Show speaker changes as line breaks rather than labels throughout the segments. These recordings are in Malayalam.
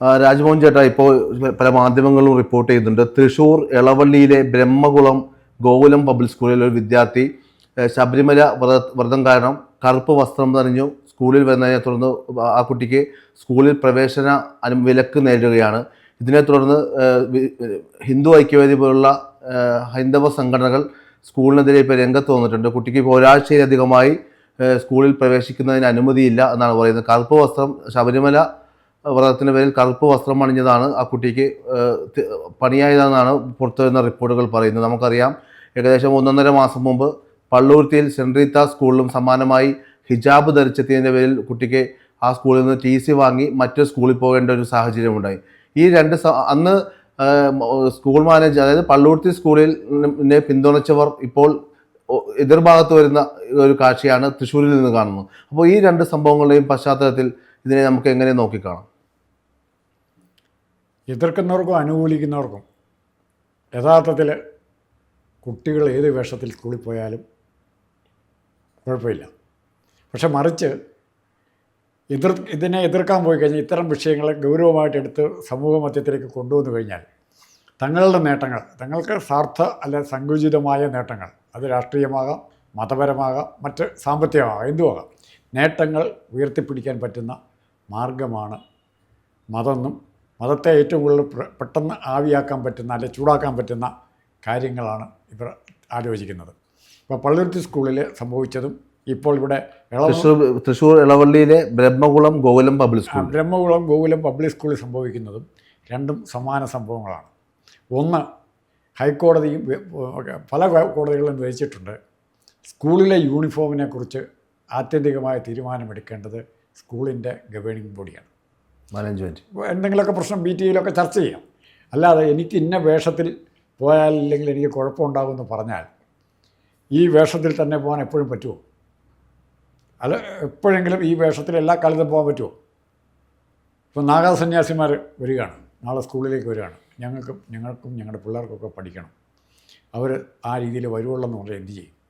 രാജ്മോഹൻ ചേട്ടാ ഇപ്പോൾ പല മാധ്യമങ്ങളും റിപ്പോർട്ട് ചെയ്യുന്നുണ്ട്. തൃശൂർ എളവള്ളിയിലെ ബ്രഹ്മകുളം ഗോകുലം പബ്ലിക് സ്കൂളിലെ ഒരു വിദ്യാർത്ഥി ശബരിമല വ്രത വ്രതം കാരണം കറുപ്പ് വസ്ത്രം നിറഞ്ഞു സ്കൂളിൽ വരുന്നതിനെ തുടർന്ന് ആ കുട്ടിക്ക് സ്കൂളിൽ പ്രവേശന അനു വിലക്ക് നേരിടുകയാണ്. ഇതിനെ തുടർന്ന് ഹിന്ദു ഐക്യവേദി പോലുള്ള ഹൈന്ദവ സംഘടനകൾ സ്കൂളിനെതിരെ ഇപ്പോൾ രംഗത്ത് വന്നിട്ടുണ്ട്. കുട്ടിക്ക് ഇപ്പോൾ ഒരാഴ്ചയിലധികമായി സ്കൂളിൽ പ്രവേശിക്കുന്നതിന് അനുമതിയില്ല എന്നാണ് പറയുന്നത്. കറുപ്പ് വസ്ത്രം ശബരിമല വ്രതത്തിന്റെ പേരിൽ കറുപ്പ് വസ്ത്രം അണിഞ്ഞതാണ് ആ കുട്ടിക്ക് പണിയായതെന്നാണ് പുറത്തു വരുന്ന റിപ്പോർട്ടുകൾ പറയുന്നത്. നമുക്കറിയാം ഏകദേശം ഒന്നൊന്നര മാസം മുമ്പ് പള്ളൂർത്തിയിൽ സെന്റ് റീത്ത സ്കൂളിലും സമാനമായി ഹിജാബ് ധരിച്ചെത്തിയതിന്റെ പേരിൽ കുട്ടിക്ക് ആ സ്കൂളിൽ നിന്ന് ടി സി വാങ്ങി മറ്റൊരു സ്കൂളിൽ പോകേണ്ട ഒരു സാഹചര്യം ഉണ്ടായി ഈ രണ്ട് അന്ന് സ്കൂൾ മാനേജർ അതായത് പള്ളൂർത്തി സ്കൂളിൽ പിന്തുണച്ചവർ ഇപ്പോൾ എതിർഭാഗത്ത് വരുന്ന ഒരു കാഴ്ചയാണ് തൃശ്ശൂരിൽ നിന്ന് കാണുന്നത്. അപ്പോൾ ഈ രണ്ട് സംഭവങ്ങളുടെയും പശ്ചാത്തലത്തിൽ ഇതിനെ നമുക്ക് എങ്ങനെ നോക്കിക്കാണാം?
എതിർക്കുന്നവർക്കും അനുകൂലിക്കുന്നവർക്കും യഥാർത്ഥത്തിൽ കുട്ടികൾ ഏത് വേഷത്തിൽ സ്കൂളിൽ പോയാലും കുഴപ്പമില്ല. പക്ഷെ മറിച്ച് എതിർ ഇതിനെ എതിർക്കാൻ പോയി കഴിഞ്ഞാൽ ഇത്തരം വിഷയങ്ങളെ ഗൗരവമായിട്ട് എടുത്ത് സമൂഹ മധ്യത്തിലേക്ക് കൊണ്ടുവന്നു കഴിഞ്ഞാൽ തങ്ങളുടെ നേട്ടങ്ങൾ തങ്ങൾക്ക് സ്വാർത്ഥ അല്ല സങ്കുചിതമായ നേട്ടങ്ങൾ അത് രാഷ്ട്രീയമാകാം മതപരമാകാം മറ്റ് സാമ്പത്തികമാകാം എന്തുമാകാം നേട്ടങ്ങൾ ഉയർത്തിപ്പിടിക്കാൻ പറ്റുന്ന മാർഗമാണ് മതമെന്നും മതത്തെ ഏറ്റവും കൂടുതൽ പെട്ടെന്ന് ആവിയാക്കാൻ പറ്റുന്ന അല്ലെങ്കിൽ ചൂടാക്കാൻ പറ്റുന്ന കാര്യങ്ങളാണ് ഇവർ ആലോചിക്കുന്നത്. ഇപ്പോൾ പള്ളുരുത്തി സ്കൂളിൽ സംഭവിച്ചതും ഇപ്പോൾ ഇവിടെ
Thrissur Thrissur ഇളവള്ളിയിലെ Brahmakulam Gokulam public school.
Brahmakulam Gokulam public സ്കൂളിൽ സംഭവിക്കുന്നതും രണ്ടും സമാന സംഭവങ്ങളാണ്. ഒന്ന് ഹൈക്കോടതിയും പല കോടതികളും വിധിച്ചിട്ടുണ്ട് സ്കൂളിലെ യൂണിഫോമിനെക്കുറിച്ച് ആത്യന്തികമായ തീരുമാനമെടുക്കേണ്ടത് സ്കൂളിന്റെ ഗവേണിംഗ് ബോഡിയാണ്.
മാനേജ്മെന്റ്.
എന്തെങ്കിലുമൊക്കെ പ്രശ്നം ബി ടി വിയിലൊക്കെ ചർച്ച ചെയ്യാം. അല്ലാതെ എനിക്ക് ഇന്ന വേഷത്തിൽ പോയാൽ ഇല്ലെങ്കിൽ എനിക്ക് കുഴപ്പമുണ്ടാകുമെന്ന് പറഞ്ഞാൽ ഈ വേഷത്തിൽ തന്നെ പോകാൻ എപ്പോഴും പറ്റുമോ? അല്ല എപ്പോഴെങ്കിലും ഈ വേഷത്തിൽ എല്ലാ കാലത്തും പോകാൻ പറ്റുമോ? ഇപ്പോൾ നാഗാസന്യാസിമാർ വരികയാണ്. നാളെ സ്കൂളിലേക്ക് വരികയാണ്. ഞങ്ങൾക്കും ഞങ്ങൾക്കും ഞങ്ങളുടെ പിള്ളേർക്കൊക്കെ പഠിക്കണം. അവർ ആ രീതിയിൽ വരുവുള്ളെന്ന് പറഞ്ഞാൽ എന്ത് ചെയ്യും?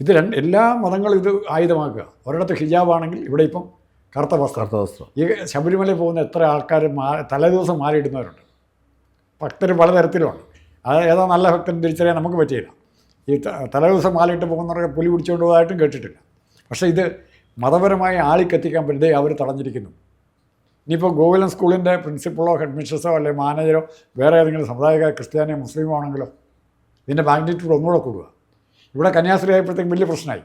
ഇത് രണ്ട് എല്ലാ മതങ്ങളും ഇത് ആയുധമാക്കുക. ഒരിടത്ത് ഹിജാബാണെങ്കിൽ ഇവിടെ ഇപ്പം കറുത്ത വസ്ത്രം.
കറുത്ത വസ്ത്രം.
ഈ ശബരിമലയിൽ പോകുന്ന എത്ര ആൾക്കാർ മാ തലേദിവസം മാറിയിടുന്നവരുണ്ട്. ഭക്തർ പലതരത്തിലുണ്ട് അത് ഏതാ നല്ല ഭക്തൻ തിരിച്ചറിയാൻ നമുക്ക് പറ്റിയില്ല. ഈ തലേദിവസം മാലയിട്ട് പോകുന്നവരൊക്കെ പുലി പിടിച്ചുകൊണ്ട് പോയതായിട്ടും കേട്ടിട്ടില്ല. പക്ഷേ ഇത് മതപരമായി ആളിക്കെത്തിക്കാൻ പറ്റുന്നതേ അവർ തടഞ്ഞിരിക്കുന്നു. ഇനിയിപ്പോൾ ഗോകുലം സ്കൂളിന്റെ പ്രിൻസിപ്പളോ ഹെഡ് മിസ്ട്രസോ അല്ലെങ്കിൽ മാനേജറോ വേറെ ഏതെങ്കിലും സമുദായിക ക്രിസ്ത്യാനിയോ മുസ്ലിമോ ആണെങ്കിലോ ഇതിന്റെ മാഗ്നിറ്റ്യൂഡ് ഒന്നുകൂടെ കൂടുക. ഇവിടെ കന്യാസ്ത്രീ ആയപ്പോഴത്തേക്കും വലിയ പ്രശ്നമായി.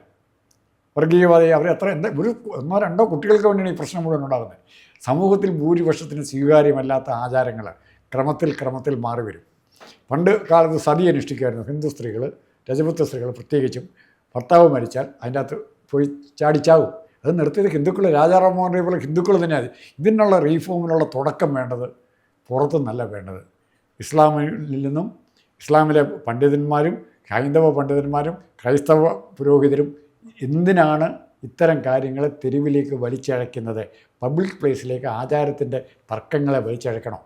വർഗീയവാദി അവർ എത്ര എന്താ ഒരു ഒന്നോ രണ്ടോ കുട്ടികൾക്ക് വേണ്ടിയാണ് ഈ പ്രശ്നം മുഴുവൻ ഉണ്ടാകുന്നത്. സമൂഹത്തിൽ ഭൂരിപക്ഷത്തിന് സ്വീകാര്യമല്ലാത്ത ആചാരങ്ങൾ ക്രമത്തിൽ ക്രമത്തിൽ മാറി വരും. പണ്ട് കാലത്ത് സതി അനുഷ്ഠിക്കുമായിരുന്നു. ഹിന്ദു സ്ത്രീകൾ രജപുത്ര സ്ത്രീകൾ പ്രത്യേകിച്ചും ഭർത്താവ് മരിച്ചാൽ അതിന്റെ അകത്ത് പോയി ചാടിച്ചാവും. അത് നിർത്തിയത് ഹിന്ദുക്കൾ രാജാറാം മോഹൻ പോലെ ഹിന്ദുക്കൾ തന്നെയാണ്. ഇതിനുള്ള റീഫോമിനുള്ള തുടക്കം വേണ്ടത് പുറത്തുനിന്നല്ല വേണ്ടത്. ഇസ്ലാമിൽ നിന്നും ഇസ്ലാമിലെ പണ്ഡിതന്മാരും ഹൈന്ദവ പണ്ഡിതന്മാരും ക്രൈസ്തവ പുരോഹിതരും എന്തിനാണ് ഇത്തരം കാര്യങ്ങളെ തെരുവിലേക്ക് വലിച്ചഴക്കുന്നത് പബ്ലിക് പ്ലേസിലേക്ക് ആചാരത്തിന്റെ തർക്കങ്ങളെ വലിച്ചഴക്കണം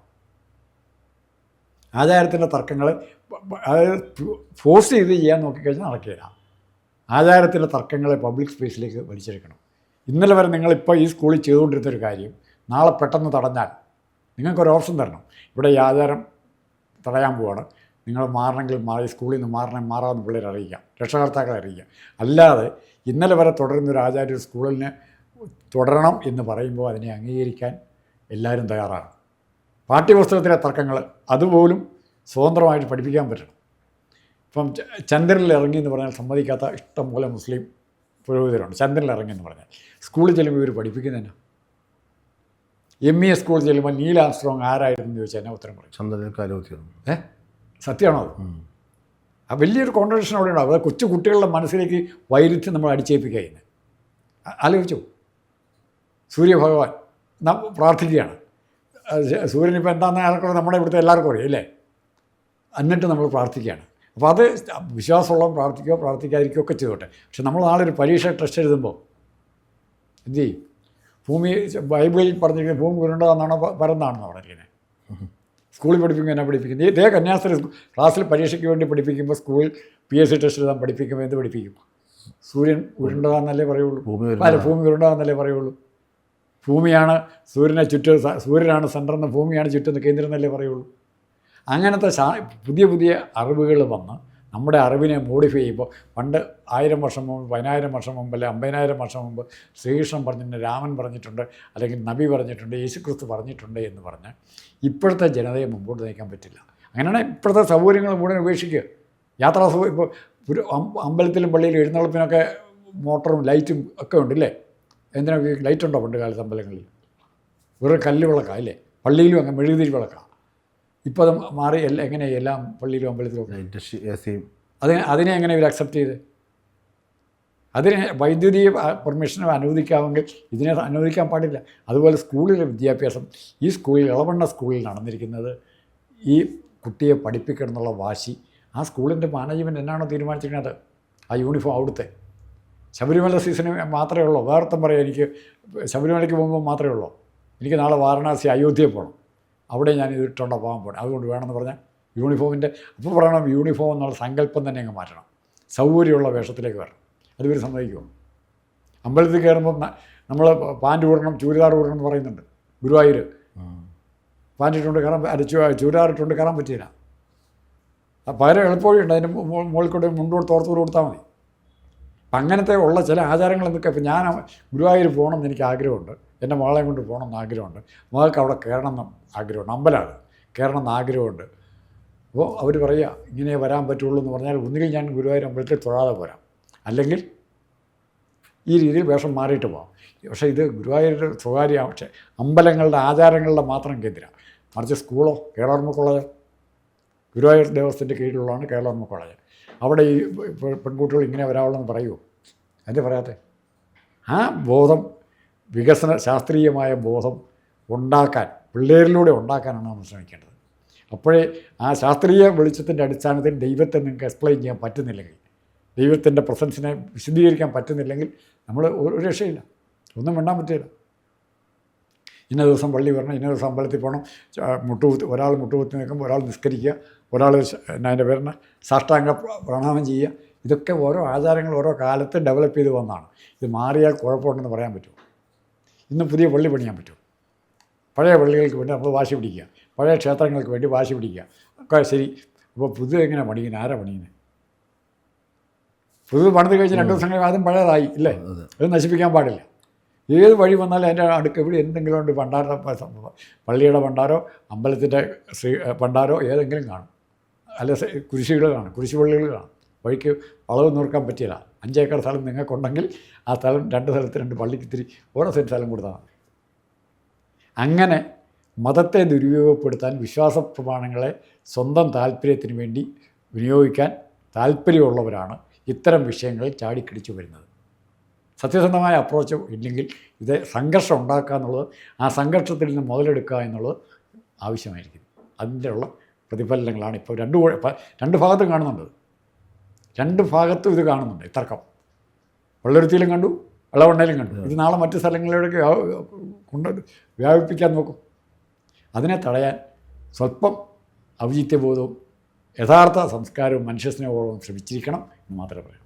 ആചാരത്തിന്റെ തർക്കങ്ങൾ അതായത് ഫോഴ്സ് ചെയ്ത് ചെയ്യാൻ നോക്കിക്കഴിഞ്ഞാൽ നടക്കില്ല. ആചാരത്തിന്റെ തർക്കങ്ങളെ പബ്ലിക് സ്പേസിലേക്ക് വലിച്ചെടുക്കണം ഇന്നലെ വരെ നിങ്ങളിപ്പോൾ ഈ സ്കൂളിൽ ചെയ്തുകൊണ്ടിരുന്നൊരു കാര്യം നാളെ പെട്ടെന്ന് തടഞ്ഞാൽ നിങ്ങൾക്കൊരു ഓപ്ഷൻ തരണം. ഇവിടെ ഈ ആചാരം തടയാൻ പോവാണ്. നിങ്ങൾ മാറണമെങ്കിൽ മാറി സ്കൂളിൽ നിന്ന് മാറണം മാറാമെന്ന് പിള്ളേരെ അറിയിക്കാം. രക്ഷകർത്താക്കളെ അറിയിക്കാം. അല്ലാതെ ഇന്നലെ വരെ തുടരുന്ന ഒരു ആചാര്യ സ്കൂളിന് തുടരണം എന്ന് പറയുമ്പോൾ അതിനെ അംഗീകരിക്കാൻ എല്ലാവരും തയ്യാറാണ്. പാഠ്യപുസ്തകത്തിലെ തർക്കങ്ങൾ അതുപോലും സ്വതന്ത്രമായിട്ട് പഠിപ്പിക്കാൻ പറ്റണം. ഇപ്പം ചന്ദ്രനിൽ ഇറങ്ങി എന്ന് പറഞ്ഞാൽ സമ്മതിക്കാത്ത ഇഷ്ടം പോലെ മുസ്ലിം പുരോഹിതരുണ്ട്. ചന്ദ്രനിൽ ഇറങ്ങി എന്ന് പറഞ്ഞാൽ. സ്കൂളിൽ ചെല്ലുമ്പോൾ ഇവർ പഠിപ്പിക്കുന്നതന്നെ എം ഇ എസ് സ്കൂളിൽ ചെല്ലുമ്പോൾ നീൽ ആംസ്ട്രോങ് ആരായിരുന്നു എന്ന് ചോദിച്ചാൽ എന്നാ ഉത്തരം പറയും?
ചന്ദ്രനെ കാലുകുത്തിയത്
ഏ? സത്യമാണോ? ആ വലിയൊരു കോൺട്രഡിക്ഷൻ അവിടെ ഉണ്ടാവും. അത് കൊച്ചു കുട്ടികളുടെ മനസ്സിലേക്ക് വൈരുദ്ധ്യം നമ്മൾ അടിച്ചേൽപ്പിക്കുക ചെയ്യുന്നത് ആ- ആലോചിച്ചു. സൂര്യഭഗവാൻ നാം പ്രാർത്ഥിക്കുകയാണ്. സൂര്യൻ ഇപ്പോൾ എന്താണെന്ന് ആൾക്കാർ നമ്മുടെ ഇവിടുത്തെ എല്ലാവർക്കും അറിയാം അല്ലേ? എന്നിട്ട് നമ്മൾ പ്രാർത്ഥിക്കുകയാണ്. അപ്പോൾ അത് വിശ്വാസമുള്ള പ്രാർത്ഥിക്കുകയോ പ്രാർത്ഥിക്കാതിരിക്കുകയോ ഒക്കെ ചെയ്തോട്ടെ. പക്ഷെ നമ്മൾ നാളെ ഒരു പരീക്ഷ ടെസ്റ്റ് എഴുതുമ്പോൾ എന്ത് ചെയ്യും? ഭൂമി ബൈബിളിൽ പറഞ്ഞിരിക്കുന്നത് ഭൂമി ഉരുണ്ടതാണെന്നാണോ പരന്നാണെന്നോ പറഞ്ഞിരിക്കുന്നത്? സ്കൂളിൽ പഠിപ്പിക്കുമ്പോൾ എന്നാ പഠിപ്പിക്കുന്നത്? ഇതേ കന്യാസ്ത്രീ ക്ലാസ്സിൽ പരീക്ഷയ്ക്ക് വേണ്ടി പഠിപ്പിക്കുമ്പോൾ സ്കൂളിൽ പി എസ് സി ടെസ്റ്റ് എഴുതാൻ പഠിപ്പിക്കുമ്പോൾ എന്ത് പഠിപ്പിക്കും? സൂര്യൻ ഉരുണ്ടതാന്നല്ലേ പറയുള്ളൂ.
ഭൂമി
അല്ല ഭൂമി ഉരുണ്ടതാന്നല്ലേ പറയുള്ളൂ. ഭൂമിയാണ് സൂര്യനെ ചുറ്റും സൂര്യനാണ് എന്ന ഭൂമിയാണ് ചുറ്റുന്ന കേന്ദ്രം എന്നല്ലേ പറയുള്ളൂ. അങ്ങനത്തെ പുതിയ പുതിയ അറിവുകൾ വന്ന് നമ്മുടെ അറിവിനെ മോഡിഫൈ ചെയ്യുമ്പോൾ പണ്ട് ആയിരം വർഷം മുമ്പ് പതിനായിരം വർഷം മുമ്പ് അല്ലെ അമ്പതിനായിരം വർഷം മുമ്പ് ശ്രീകൃഷ്ണൻ പറഞ്ഞിട്ടുണ്ട് രാമൻ പറഞ്ഞിട്ടുണ്ട് അല്ലെങ്കിൽ നബി പറഞ്ഞിട്ടുണ്ട് യേശുക്രിസ്തു പറഞ്ഞിട്ടുണ്ട് എന്ന് പറഞ്ഞ് ഇപ്പോഴത്തെ ജനതയെ മുമ്പോട്ട് നയിക്കാൻ പറ്റില്ല. അങ്ങനെയാണ് ഇപ്പോഴത്തെ സൗകര്യങ്ങൾ മുഴുവൻ ഉപേക്ഷിക്കുക. യാത്രാ സൗകര്യം ഇപ്പോൾ ഒരു അമ്പലത്തിലും പള്ളിയിലും എഴുന്നള്ളപ്പിനൊക്കെ മോട്ടറും ലൈറ്റും ഒക്കെ ഉണ്ടല്ലേ? എന്തിനാ ലൈറ്റ് ഉണ്ടോ പണ്ട് കാലത്ത് അമ്പലങ്ങളിൽ? വെറും കല്ല് വിളക്കാം അല്ലേ? പള്ളിയിലും അങ്ങ് മെഴുകുതിരി വിളക്കാണ് ഇപ്പോൾ അത് മാറി എല്ലാം എങ്ങനെ എല്ലാം പള്ളിയിലും അമ്പലത്തിലും അതിനെ അതിനെ എങ്ങനെ ഇവർ അക്സെപ്റ്റ് ചെയ്ത്? അതിന് വൈദ്യുതി പെർമിഷനും അനുവദിക്കാമെങ്കിൽ ഇതിനെ അനുവദിക്കാൻ പാടില്ല. അതുപോലെ സ്കൂളിലെ വിദ്യാഭ്യാസം ഈ സ്കൂളിൽ ഇളവണ്ണ സ്കൂളിൽ നടന്നിരിക്കുന്നത് ഈ കുട്ടിയെ പഠിപ്പിക്കണം എന്നുള്ള വാശി ആ സ്കൂളിന്റെ മാനേജ്മെന്റ് എന്നാണോ തീരുമാനിച്ചിരിക്കുന്നത്? ആ യൂണിഫോം അവിടുത്തെ. ശബരിമല സീസണ് മാത്രമേ ഉള്ളൂ? വേറെ പറയാം എനിക്ക്. ശബരിമലയ്ക്ക് പോകുമ്പോൾ മാത്രമേ ഉള്ളൂ? എനിക്ക് നാളെ വാരണാസി അയോധ്യയിൽ പോകണം അവിടെ ഞാൻ ഇട്ടുകൊണ്ട് പോകാൻ പോകണം അതുകൊണ്ട് വേണമെന്ന് പറഞ്ഞാൽ യൂണിഫോമിന്റെ അപ്പോൾ പറയണം യൂണിഫോം എന്നുള്ള സങ്കല്പം തന്നെ അങ്ങ് മാറ്റണം. സൗകര്യമുള്ള വേഷത്തിലേക്ക് വരണം. അതുവരെ സമ്മതിക്കുമോ? അമ്പലത്തിൽ കയറുമ്പോൾ നമ്മൾ പാന്റ് ഊടണം ചൂരിദാർ ഊടണം എന്ന് പറയുന്നുണ്ട്. ഗുരുവായൂർ പാന്റ് ഇട്ടുകൊണ്ട് കയറാൻ അരച്ചു അല്ല ചു- ചൂരിദാർ ഇട്ടുകൊണ്ട് കയറാൻ പറ്റിയില്ല. പകരം എളുപ്പമുണ്ട് അതിന് മുകളിൽ കൂടെ മുണ്ടോട് തോർത്തൂർ കൊടുത്താൽ മതി. അങ്ങനത്തെ ഉള്ള ചില ആചാരങ്ങൾ എന്തൊക്കെ ഇപ്പം ഞാൻ ഗുരുവായൂർ പോകണം എന്ന് എനിക്ക് ആഗ്രഹമുണ്ട്. എന്റെ മകളെ കൊണ്ട് പോകണം എന്ന് ആഗ്രഹമുണ്ട്. മകൾക്ക് അവിടെ കയറണം എന്ന് ആഗ്രഹമുണ്ട്. അമ്പലമാണ് കയറണം എന്ന് ആഗ്രഹമുണ്ട്. അപ്പോൾ അവർ പറയുക ഇങ്ങനെ വരാൻ പറ്റുള്ളൂ എന്ന് പറഞ്ഞാൽ ഒന്നുകിൽ ഞാൻ ഗുരുവായൂർ അമ്പലത്തിൽ തൊഴാതെ പോരാം. അല്ലെങ്കിൽ ഈ രീതിയിൽ വേഷം മാറിയിട്ട് പോകാം പക്ഷേ ഇത് ഗുരുവായൂർ സ്വകാര്യ പക്ഷേ അമ്പലങ്ങളുടെ ആചാരങ്ങളുടെ മാത്രം കേന്ദ്രമാണ് മറിച്ച് സ്കൂളോ കേരളോർമ്മ കോളേജ്? ഗുരുവായൂർ ദേവസ്ഥത്തിന്റെ കീഴിലുള്ളതാണ് കേരളർമ്മ കോളേജ്. അവിടെ ഈ പെൺകുട്ടികൾ ഇങ്ങനെ വരാവുള്ളതെന്ന് പറയുമോ അതിന്റെ പറയാത്തെ? ആ ബോധം വികസന ശാസ്ത്രീയമായ ബോധം ഉണ്ടാക്കാൻ പിള്ളേരിലൂടെ ഉണ്ടാക്കാനാണ് നമ്മൾ ശ്രമിക്കേണ്ടത്. അപ്പോഴേ ആ ശാസ്ത്രീയ വെളിച്ചത്തിന്റെ അടിസ്ഥാനത്തിൽ ദൈവത്തെ നിങ്ങൾക്ക് എക്സ്പ്ലെയിൻ ചെയ്യാൻ പറ്റുന്നില്ലെങ്കിൽ ദൈവത്തിന്റെ പ്രസൻസിനെ വിശദീകരിക്കാൻ പറ്റുന്നില്ലെങ്കിൽ നമ്മൾ ഒരു രക്ഷയില്ല. ഒന്നും വേണ്ടാൻ പറ്റില്ല. ഇന്ന ദിവസം പള്ളി വരണം ഇന്ന ദിവസം അമ്പലത്തിൽ പോകണം. മുട്ടുകുത്തി ഒരാൾ മുട്ടുകുത്തി നിൽക്കുമ്പോൾ ഒരാൾ നിസ്കരിക്കുക ഒരാൾ അതിന്റെ പേരിന് സാഷ്ടാംഗ പ്രണാമം ചെയ്യുക. ഇതൊക്കെ ഓരോ ആചാരങ്ങൾ ഓരോ കാലത്ത് ഡെവലപ്പ് ചെയ്ത് വന്നതാണ്. ഇത് മാറിയാൽ കുഴപ്പമുണ്ടെന്ന് പറയാൻ പറ്റുമോ? ഇന്ന് പുതിയ പള്ളി പണിയാൻ പറ്റുമോ? പഴയ പള്ളികൾക്ക് വേണ്ടി നമ്മൾ വാശി പിടിക്കുക. പഴയ ക്ഷേത്രങ്ങൾക്ക് വേണ്ടി വാശി പിടിക്കുക. ഒക്കെ ശരി. അപ്പോൾ പുതിയ എങ്ങനെ പണിയുന്നത്? ആരാ പണിയുന്നത്? പുതിയത് പണിത് കഴിഞ്ഞ് രണ്ട് ദിവസം കഴിയുമ്പോൾ അതും പഴയതായി ഇല്ലേ.
അത്
നശിപ്പിക്കാൻ പാടില്ല. ഏത് വഴി വന്നാലും അതിന്റെ അടുക്ക് ഇവിടെ എന്തെങ്കിലും ഉണ്ട് ഭണ്ഡാരം പള്ളിയുടെ ഭണ്ഡാരോ അമ്പലത്തിന്റെ ശ്രീ ഭണ്ഡാരോ ഏതെങ്കിലും കാണും. അല്ല കുരിശികൾ കാണും കുരിശുപള്ളികൾ കാണും. വഴിക്ക് വളവ് നോക്കാൻ പറ്റിയില്ല അഞ്ചേക്കർ സ്ഥലം നിങ്ങൾക്കുണ്ടെങ്കിൽ ആ സ്ഥലം രണ്ട് സ്ഥലത്ത് രണ്ട് പള്ളിക്ക് ഇത്തിരി ഓരോ സെന്റ് സ്ഥലം കൊടുത്താൽ മതി. അങ്ങനെ മതത്തെ ദുരുപയോഗപ്പെടുത്താൻ വിശ്വാസ പ്രമാണങ്ങളെ സ്വന്തം താല്പര്യത്തിന് വേണ്ടി വിനിയോഗിക്കാൻ താല്പര്യമുള്ളവരാണ് ഇത്തരം വിഷയങ്ങളിൽ ചാടിക്കിടിച്ചു വരുന്നത്. സത്യസന്ധമായ അപ്രോച്ച് ഇല്ലെങ്കിൽ ഇത് സംഘർഷം ഉണ്ടാക്കുക എന്നുള്ളത് ആ സംഘർഷത്തിൽ നിന്ന് മുതലെടുക്കുക എന്നുള്ളത് ആവശ്യമായിരിക്കും. അതിന്റെ ഉള്ള പ്രതിഫലനങ്ങളാണ് ഇപ്പോൾ രണ്ട് രണ്ട് ഭാഗത്തും കാണുന്നുണ്ട്. രണ്ട് ഭാഗത്തും ഇത് കാണുന്നുണ്ട് ഇത്തർക്കം തർക്കം. വെള്ളരുത്തിയിലും കണ്ടു വെള്ളവണ്ണയിലും കണ്ടു. ഇത് നാളെ മറ്റ് സ്ഥലങ്ങളിലേക്ക് കൊണ്ട് വ്യാപിപ്പിക്കാൻ നോക്കും. അതിനെ തടയാൻ സ്വല്പം ഔചിത്യബോധവും യഥാർത്ഥ സംസ്കാരവും മനുഷ്യസ്നേഹവും ശ്രമിച്ചിരിക്കണം എന്ന് മാത്രമേ പറയാം